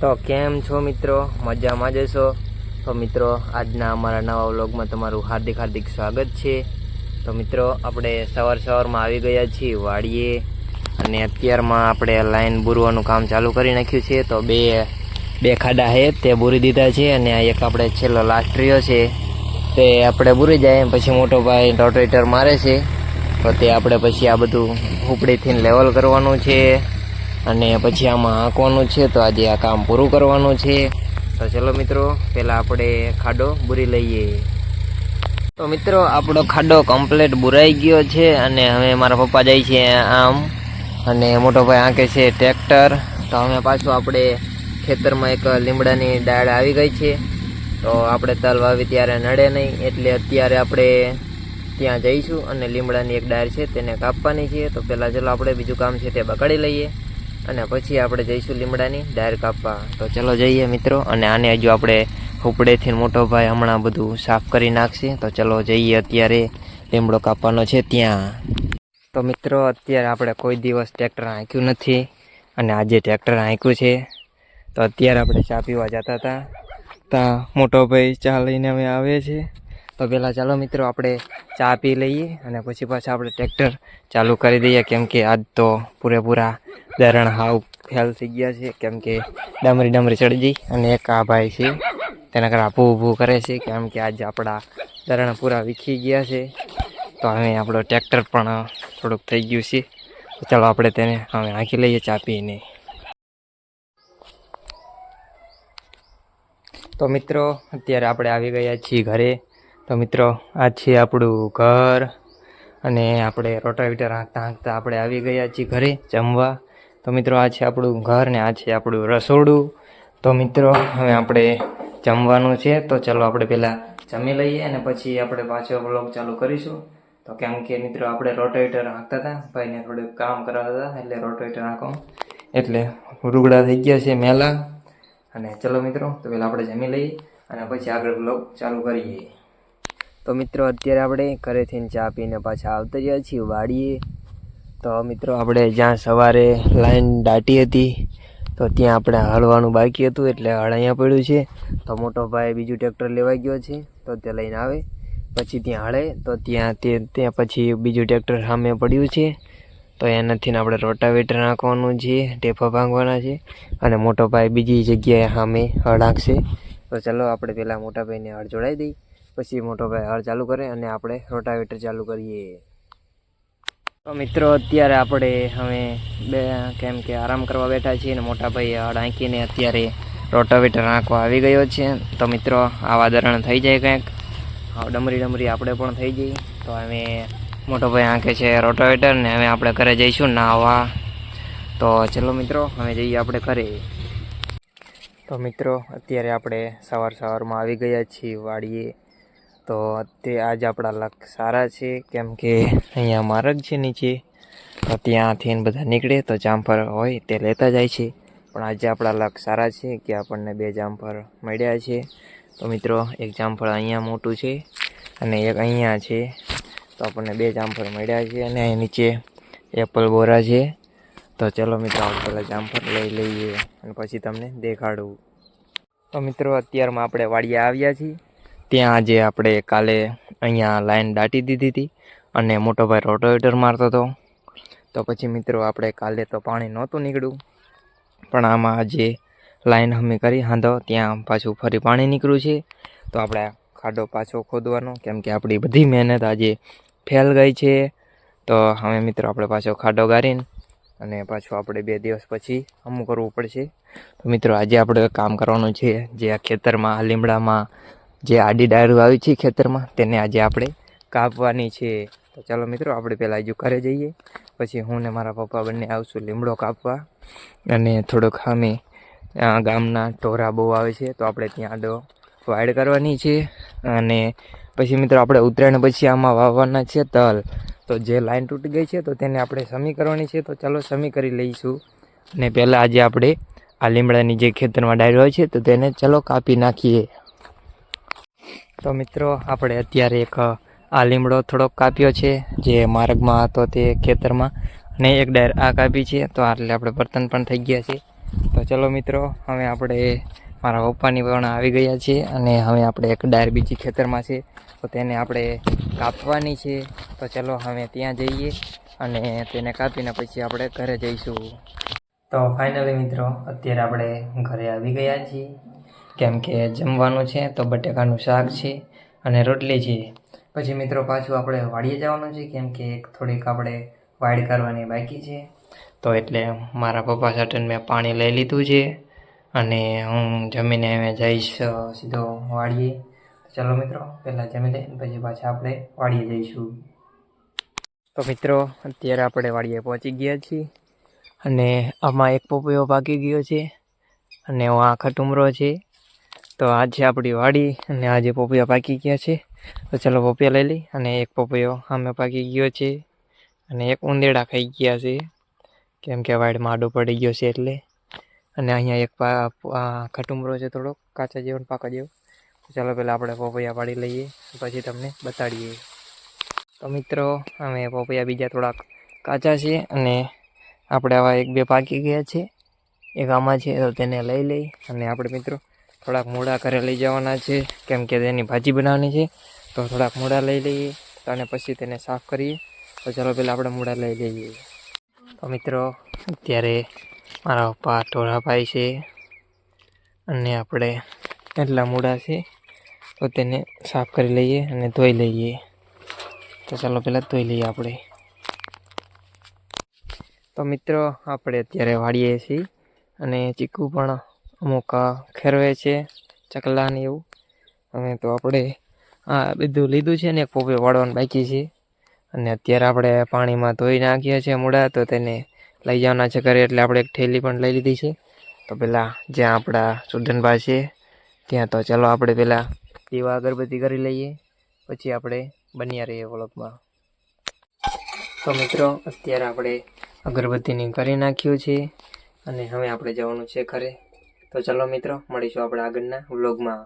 તો કેમ છો મિત્રો? મજામાં જશો તો મિત્રો, આજના અમારા નવા વ્લોગમાં તમારું હાર્દિક હાર્દિક સ્વાગત છે. તો મિત્રો, આપણે સવાર સવારમાં આવી ગયા છીએ વાડીએ અને અત્યારમાં આપણે લાઈન બુરવાનું કામ ચાલુ કરી નાખ્યું છે. તો બે બે ખાડા છે, તે બુરી દીધા છે અને આ એક આપણે છેલ્લો લાસ્ટ રહ્યો છે. તે આપણે બુરી જાય પછી મોટો ભાઈ રોટેટર મારે છે. તો તે આપણે પછી આ બધું ઉપડીથી લેવલ કરવાનું છે. અને પછી આમાં હાંકવાનું છે, તો આજે આ કામ પૂરું કરવાનું છે. તો ચલો મિત્રો, પહેલાં આપણે ખાડો બુરી લઈએ. તો મિત્રો, આપણો ખાડો કમ્પ્લીટ બુરાઈ ગયો છે અને હવે મારા પપ્પા જાય છે આમ. અને મોટો ભાઈ આંકે છે ટ્રેક્ટર. તો હવે પાછું આપણે ખેતરમાં એક લીમડાની ડાળ આવી ગઈ છે. તો આપણે તલ વાવી ત્યારે નડે નહીં, એટલે અત્યારે આપણે ત્યાં જઈશું અને લીમડાની એક ડાળ છે તેને કાપવાની છે. તો પહેલાં ચલો આપણે બીજું કામ છે તે બગાડી લઈએ. અને પછી આપણે જઈશું લીમડાની ડાયર કાપવા. તો ચલો જઈએ મિત્રો, અને આને હજુ આપણે ઉપડેથી મોટો ભાઈ હમણાં બધું સાફ કરી નાખશે. તો ચલો જઈએ અત્યારે, લીમડો કાપવાનો છે ત્યાં. તો મિત્રો, અત્યારે આપણે કોઈ દિવસ ટ્રેક્ટર હાંક્યું નથી, અને આજે ટ્રેક્ટર હાંક્યું છે. તો અત્યારે આપણે ચા પીવા જતા હતા. ત્યાં મોટો ભાઈ ચા લઈને અમે આવે છે. તો પહેલાં ચાલો મિત્રો આપણે ચા પી લઈએ અને પછી પાછા આપણે ટ્રેક્ટર ચાલુ કરી દઈએ. કેમ કે આજ તો પૂરેપૂરા દરણ હાવ ફેલ થઈ ગયા છે. કેમ કે ડમરી ડમરી ચડી જઈ અને એક આ ભાઈ છે, તેના કરતાં ઊભું ઊભું કરે છે. કેમ કે આજે આપણા દરણ પૂરા વીખી ગયા છે. તો હવે આપણો ટ્રેક્ટર પણ થોડુંક થઈ ગયું છે. ચાલો આપણે તેને હવે આંખી લઈએ ચા પીને. તો મિત્રો, અત્યારે આપણે આવી ગયા છીએ ઘરે. તો મિત્રો, આ છે આપણું ઘર અને આપણે રોટાવીટર હાંકતા હાંકતા આપણે આવી ગયા છીએ ઘરે જમવા. તો મિત્રો, આ છે આપણું ઘર ને આ છે આપણું રસોડું. તો મિત્રો, હવે આપણે જમવાનું છે, તો ચાલો આપણે પહેલાં જમી લઈએ અને પછી આપણે પાછો બ્લોગ ચાલુ કરીશું. તો કેમ કે મિત્રો, આપણે રોટાવીટર હાંકતા હતા, ભાઈને થોડુંક કામ કરાવતા હતા, એટલે રોટાવીટર હાંકો. એટલે રૂગડા થઈ ગયા છે મેલા. અને ચલો મિત્રો, તો પહેલાં આપણે જમી લઈએ અને પછી આગળ બ્લોગ ચાલુ કરીએ. તો મિત્રો, અત્યારે આપણે ઘરેથી ચા પીને પાછા આવતા રહ્યા છીએ વાડીએ. તો મિત્રો, આપણે જ્યાં સવારે લાઈન દાટી હતી, તો ત્યાં આપણે હળવાનું બાકી હતું, એટલે હળ અહીંયા પડ્યું છે. તો મોટો ભાઈ બીજું ટ્રેક્ટર લેવાઈ ગયો છે, તો તે લઈને આવે. પછી ત્યાં હળે, તો ત્યાં તે, ત્યાં પછી બીજું ટ્રેક્ટર સામે પડ્યું છે. તો એનાથી આપણે રોટાવેટર નાખવાનું છે ટેફા ભાંગવાના છે, અને મોટો ભાઈ બીજી જગ્યાએ સામે હળ નાખશે તો ચલો, આપણે પહેલાં મોટા ભાઈને હળ જોડાઈ દઈ પછી મોટો ભાઈ હળ ચાલુ કરે અને આપણે રોટાવેટર ચાલુ કરીએ. તો મિત્રો, અત્યારે આપણે હવે બે કેમ કે આરામ કરવા બેઠા છીએ અને મોટા ભાઈ હળ આંકીને અત્યારે રોટાવેટર આંખવા આવી ગયો છે. તો મિત્રો, આવા દરણ થઈ જાય કંઈક. ડમરી ડમરી આપણે પણ થઈ જઈએ તો અમે મોટો ભાઈ આંકે છે રોટાવેટર ને હવે આપણે ઘરે જઈશું નાહવા. તો ચલો મિત્રો, હવે જઈએ આપણે ઘરે. તો મિત્રો, અત્યારે આપણે સવાર સવારમાં આવી ગયા છીએ વાડીએ. તો તે આજ આપણા લક સારા છે. કેમ કે અહીંયા માર્ગ છે નીચે. તો ત્યાંથી બધા નીકળે તો જામફળ હોય તે લેતા જાય છે. પણ આજે આપણા લક સારા છે કે આપણને બે જામફળ મળ્યા છે. તો મિત્રો, એક જામફળ અહીંયા મોટું છે અને એક અહીંયા છે. તો આપણને બે જામફળ મળ્યા છે અને નીચે એપલ બોરા છે. તો ચલો મિત્રો પહેલાં જામફળ લઈ લઈએ અને પછી તમને દેખાડું. તો મિત્રો, અત્યારમાં આપણે વાડિયા આવ્યા છીએ. ત્યાં આજે આપણે કાલે અહીંયા લાઈન દાટી દીધી હતી અને મોટો ભાઈ રોટોવેટર મારતો હતો. તો પછી મિત્રો આપણે કાલે તો પાણી નહોતું નીકળ્યું, પણ આમાં આજે લાઈન અમે કરી, હાંધો, ત્યાં પાછું ફરી પાણી નીકળ્યું છે. તો આપણે ખાડો પાછો ખોદવાનો, કેમ કે આપણી બધી મહેનત આજે ફેલ ગઈ છે. તો હવે મિત્રો આપણે પાછો ખાડો ગારીને અને પાછું આપણે બે દિવસ પછી અમુક કરવું પડશે. તો મિત્રો આજે આપણે કામ કરવાનું છે, જે આ ખેતરમાં લીમડામાં જે આડી ડાયરું આવી છે ખેતરમાં, તેને આજે આપણે કાપવાની છે. તો ચાલો મિત્રો, આપણે પહેલાં હજુ ઘરે જઈએ. પછી હું ને મારા પપ્પા બંને આવશું લીમડો કાપવા. અને થોડોક અમે ગામના ઢોરા બહુ આવે છે, તો આપણે ત્યાં આડો વાડ કરવાની છે. અને પછી મિત્રો, આપણે ઉત્તરાયણ પછી આમાં વાવવાના છે તલ. તો જે લાઈન તૂટી ગઈ છે, તો તેને આપણે સમી કરવાની છે. તો ચાલો સમી કરી લઈશું. અને પહેલાં આજે આપણે આ લીમડાની જે ખેતરમાં ડાયરો હોય છે, તો તેને ચલો કાપી નાખીએ. તો મિત્રો, આપણે અત્યારે એક આ લીમડો થોડોક કાપ્યો છે, જે માર્ગમાં હતો તે ખેતરમાં, અને એક ડાયર આ કાપી છે, તો આટલે આપણે બર્તન પણ થઈ ગયા છે. તો ચલો મિત્રો, હવે આપણે મારા પપ્પાની પણ આવી ગયા છીએ અને હવે આપણે એક ડાયર બીજી ખેતરમાં છે, તો તેને આપણે કાપવાની છે. તો ચલો હવે ત્યાં જઈએ, અને તેને કાપીને પછી આપણે ઘરે જઈશું. તો ફાઇનલી મિત્રો, અત્યારે આપણે ઘરે આવી ગયા છીએ. કેમ કે જમવાનું છે તો બટેકાનું શાક છે અને રોટલી છે. પછી મિત્રો પાછું આપણે વાડીએ જવાનું છે કેમ કે થોડીક આપણે વાડ કરવાની બાકી છે. તો એટલે મારા પપ્પા સાથે મેં પાણી લઈ લીધું છે અને હું જમીને હવે જઈશ સીધો વાડીએ. ચાલો મિત્રો, પહેલાં જમી લઈએ પછી પાછા આપણે વાડીએ જઈશું. તો મિત્રો, અત્યારે આપણે વાડીએ પહોંચી ગયા છીએ અને આમાં એક પોપયો ભાગી ગયો છે અને આ ખટુમરો છે. તો આ છે આપણી વાડી અને આજે પોપિયા પાકી ગયા છે. તો ચાલો પોપિયા લઈ લઈ અને એક પોપિયો અમે પાકી ગયો છે અને એક ઉંદેડા ખાઈ ગયા છે. કેમ કે વાડમાં આડો પડી ગયો છે એટલે. અને અહીંયા એક ખટુમરો છે થોડોક, કાચા જેવો પાકા જેવો. તો ચાલો પહેલાં આપણે પપૈયા પાડી લઈએ પછી તમને બતાડીએ. તો મિત્રો, અમે પોપૈયા બીજા થોડાક કાચા છે અને આપણે આવા એક બે પાકી ગયા છે. એક આમાં છે તો તેને લઈ લઈ અને આપણે મિત્રો થોડાક મૂળા ઘરે લઈ જવાના છે. કેમ કે તેની ભાજી બનાવવાની છે. તો થોડાક મૂળા લઈ લઈએ અને પછી તેને સાફ કરીએ. તો ચાલો પહેલાં આપણે મૂળા લઈ લઈએ. તો મિત્રો, અત્યારે મારા પપ્પા ઢોળાભાઈ છે અને આપણે એટલા મૂળા છે. તો તેને સાફ કરી લઈએ અને ધોઈ લઈએ. તો ચાલો પહેલાં ધોઈ લઈએ આપણે. તો મિત્રો, આપણે અત્યારે વાળીએ છીએ અને ચીકુ પણ અમુક ખેરવે છે, ચકલા ને એવું. અને તો આપણે, આ, બધું લીધું છે ને એક પોપે વાળવાનું બાકી છે. અને અત્યારે આપણે પાણીમાં ધોઈ નાખ્યા છે મૂળા, તો તેને લઈ જવાના છે ઘરે, એટલે આપણે એક થેલી પણ લઈ લીધી છે. તો પહેલાં જ્યાં આપણા સુદનભા છે, ત્યાં તો ચાલો આપણે પહેલાં દીવા અગરબત્તી કરી લઈએ. પછી આપણે બન્યા રહીએ વ્લોગમાં. તો મિત્રો, અત્યારે આપણે અગરબત્તીની કરી નાખ્યું છે. અને હવે આપણે જવાનું છે ઘરે. તો ચાલો મિત્રો મળીશું આપણે આગળના વ્લોગમાં